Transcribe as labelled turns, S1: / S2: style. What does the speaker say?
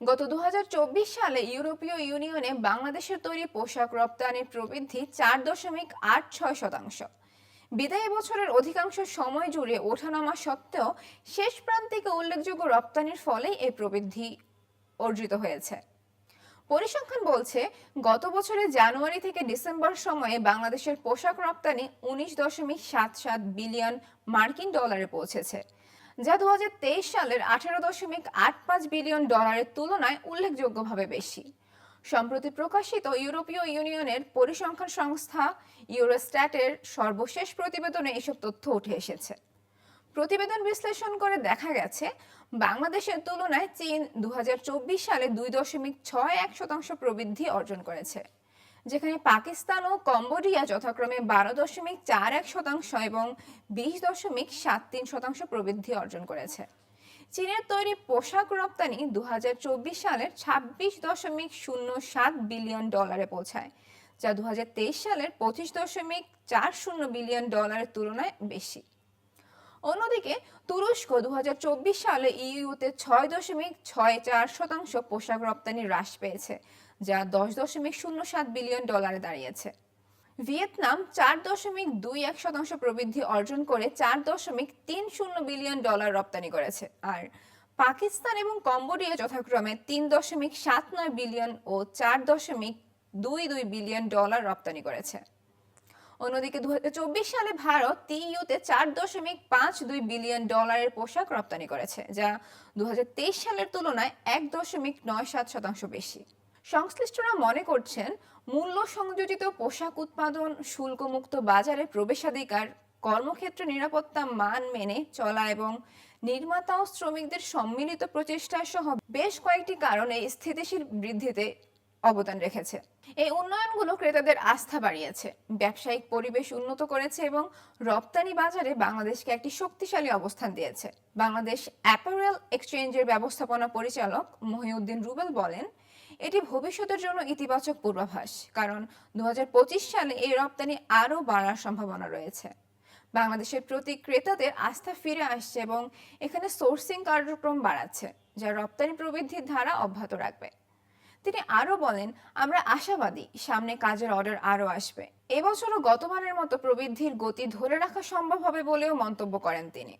S1: গত দু হাজার চব্বিশ সালে ইউরোপীয় ইউনিয়নে বাংলাদেশের তৈরি পোশাক রপ্তানির প্রবৃদ্ধি চার দশমিক আট ছয় শতাংশ। বিদায়ী বছরের অধিকাংশ সময় জুড়ে ওঠানামা সত্ত্বেও শেষ প্রান্তিকে উল্লেখযোগ্য রপ্তানির ফলেই এই প্রবৃদ্ধি অর্জিত হয়েছে। পরিসংখ্যান বলছে, গত বছরের জানুয়ারি থেকে ডিসেম্বর সময়ে বাংলাদেশের পোশাক রপ্তানি উনিশ দশমিক সাত সাত বিলিয়ন মার্কিন ডলারে পৌঁছেছে। যা দুহাজার তেইশ সালের আঠারো দশমিক আট পাঁচ বিলিয়ন ডলারের তুলনায় উল্লেখযোগ্যভাবে বেশি। সম্প্রতি প্রকাশিত ইউরোপীয় ইউনিয়নের পরিসংখ্যান সংস্থা ইউরোস্ট্যাটের সর্বশেষ প্রতিবেদনে এসব তথ্য উঠে এসেছে। প্রতিবেদন বিশ্লেষণ করে দেখা গেছে, বাংলাদেশের তুলনায় চীন দু হাজার চব্বিশ সালে দুই দশমিক ছয় এক শতাংশ প্রবৃদ্ধি অর্জন করেছে। যেখানে পাকিস্তান ও কম্বোডিয়া যথাক্রমে বারো দশমিক চার এক শতাংশ এবং বিশ দশমিক সাত তিন শতাংশ প্রবৃদ্ধি অর্জন করেছে। চীনের তৈরি পোশাক রপ্তানি দু হাজার চব্বিশ সালের ছাব্বিশ দশমিক শূন্য সাত বিলিয়ন ডলারে পৌঁছায়, যা দু হাজার তেইশ সালের পঁচিশ দশমিক চার শূন্য বিলিয়ন ডলারের তুলনায় বেশি। অন্যদিকে তুরস্ক দুহাজার চব্বিশ সালে ইইউতে ছয় দশমিক ছয় চার শতাংশ পোশাক রপ্তানি হ্রাস পেয়েছে, যা দশ দশমিক শূন্য সাত বিলিয়ন ডলারে দাঁড়িয়েছে। ভিয়েতনাম চার দশমিক দুই এক শতাংশ প্রবৃদ্ধি অর্জন করে চার দশমিক তিন শূন্য বিলিয়ন ডলার রপ্তানি করেছে, আর পাকিস্তান এবং কম্বোডিয়া যথাক্রমে তিন দশমিক সাত নয় বিলিয়ন ও চার দশমিক দুই দুই বিলিয়ন ডলার রপ্তানি করেছে। অন্যদিকে দুহাজার চব্বিশ সালে ভারত টিইউতে চার দশমিক পাঁচ দুই বিলিয়ন ডলারের পোশাক রপ্তানি করেছে, যা দুহাজার তেইশ সালের তুলনায় এক দশমিক নয় সাত শতাংশ বেশি। সংশ্লিষ্টরা মনে করছেন মূল্য সংযোজিত পোশাক উৎপাদন শুল্কমুক্ত বাজারে প্রবেশাধিকার, কর্মক্ষেত্রে নিরাপত্তা মান মেনে চলা এবং নির্মাতা ও শ্রমিকদের সম্মিলিত প্রচেষ্টা সহ বেশ কয়েকটি কারণে স্থিতিশীল বৃদ্ধিতে অবদান রেখেছে। এই উন্নয়নগুলো ক্রেতাদের আস্থা বাড়িয়েছে। ব্যবসায়িক পরিবেশ উন্নত করেছে এবং রপ্তানি বাজারে বাংলাদেশকে একটি শক্তিশালী অবস্থান দিয়েছে। বাংলাদেশ অ্যাপারেল এক্সচেঞ্জের ব্যবস্থাপনা পরিচালক মহিউদ্দিন রুবেল বলেন, এটি ভবিষ্যতের জন্য ইতিবাচক পূর্বাভাস, কারণ দু হাজার পঁচিশ সালে এই রপ্তানি আরও বাড়ার সম্ভাবনা রয়েছে। বাংলাদেশের প্রতি ক্রেতাদের আস্থা ফিরে আসছে এবং এখানে সোর্সিং কার্যক্রম বাড়াচ্ছে, যা রপ্তানি প্রবৃদ্ধির ধারা অব্যাহত রাখবে। তিনি আরও বলেন, আমরা আশাবাদী, সামনে কাজের অর্ডার আরও আসবে। এবছরও গতবারের মতো প্রবৃদ্ধির গতি ধরে রাখা সম্ভব হবে বলেও মন্তব্য করেন তিনি।